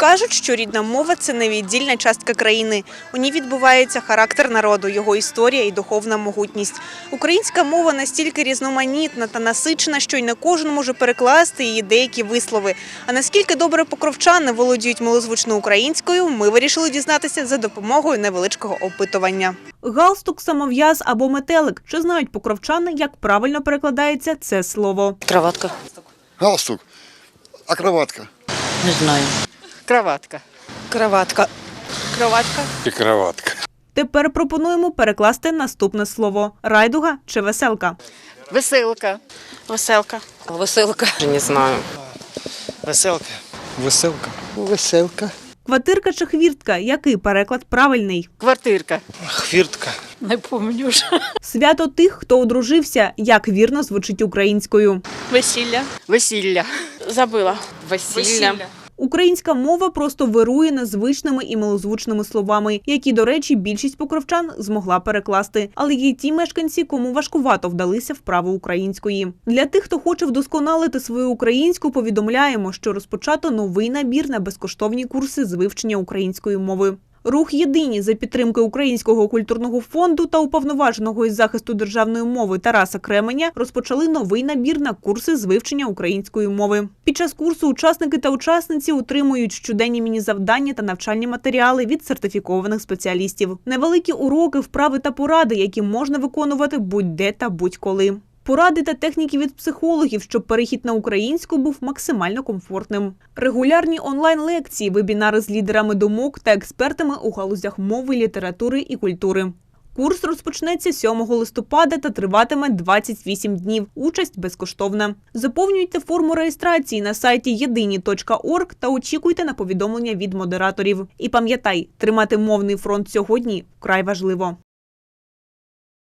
Кажуть, що рідна мова це невіддільна частка країни. У ній відбувається характер народу, його історія і духовна могутність. Українська мова настільки різноманітна та насичена, що й не кожен може перекласти її деякі вислови. А наскільки добре покровчани володіють милозвучно українською, ми вирішили дізнатися за допомогою невеличкого опитування. Галстук, самов'яз або метелик. Чи знають покровчани, як правильно перекладається це слово? Кроватка. Галстук. А кроватка? Не знаю. Кроватка. Кроватка. Кроватка. і кроватка. Тепер пропонуємо перекласти наступне слово: райдуга чи веселка. Веселка. Веселка. Веселка. Не знаю. Веселка. Веселка. Веселка. Квартирка чи хвіртка? Який переклад правильний? Квартирка. Хвіртка. Не пам'ятаю вже. Свято тих, хто одружився, як вірно звучить українською. Весілля. Весілля. Забила. Весілля. Українська мова просто вирує незвичними і милозвучними словами, які, до речі, більшість покровчан змогла перекласти. Але є ті мешканці, кому важкувато вдалися вправи української. Для тих, хто хоче вдосконалити свою українську, повідомляємо, що розпочато новий набір на безкоштовні курси з вивчення української мови. Рух єдині за підтримки Українського культурного фонду та уповноваженого із захисту державної мови Тараса Кременя розпочали новий набір на курси з вивчення української мови. Під час курсу учасники та учасниці отримують щоденні міні-завдання та навчальні матеріали від сертифікованих спеціалістів, невеликі уроки, вправи та поради, які можна виконувати будь-де та будь-коли. Поради та техніки від психологів, щоб перехід на українську був максимально комфортним. Регулярні онлайн-лекції, вебінари з лідерами думок та експертами у галузях мови, літератури і культури. Курс розпочнеться 7 листопада та триватиме 28 днів. Участь безкоштовна. Заповнюйте форму реєстрації на сайті єдині.орг та очікуйте на повідомлення від модераторів. І пам'ятай, тримати мовний фронт сьогодні вкрай важливо.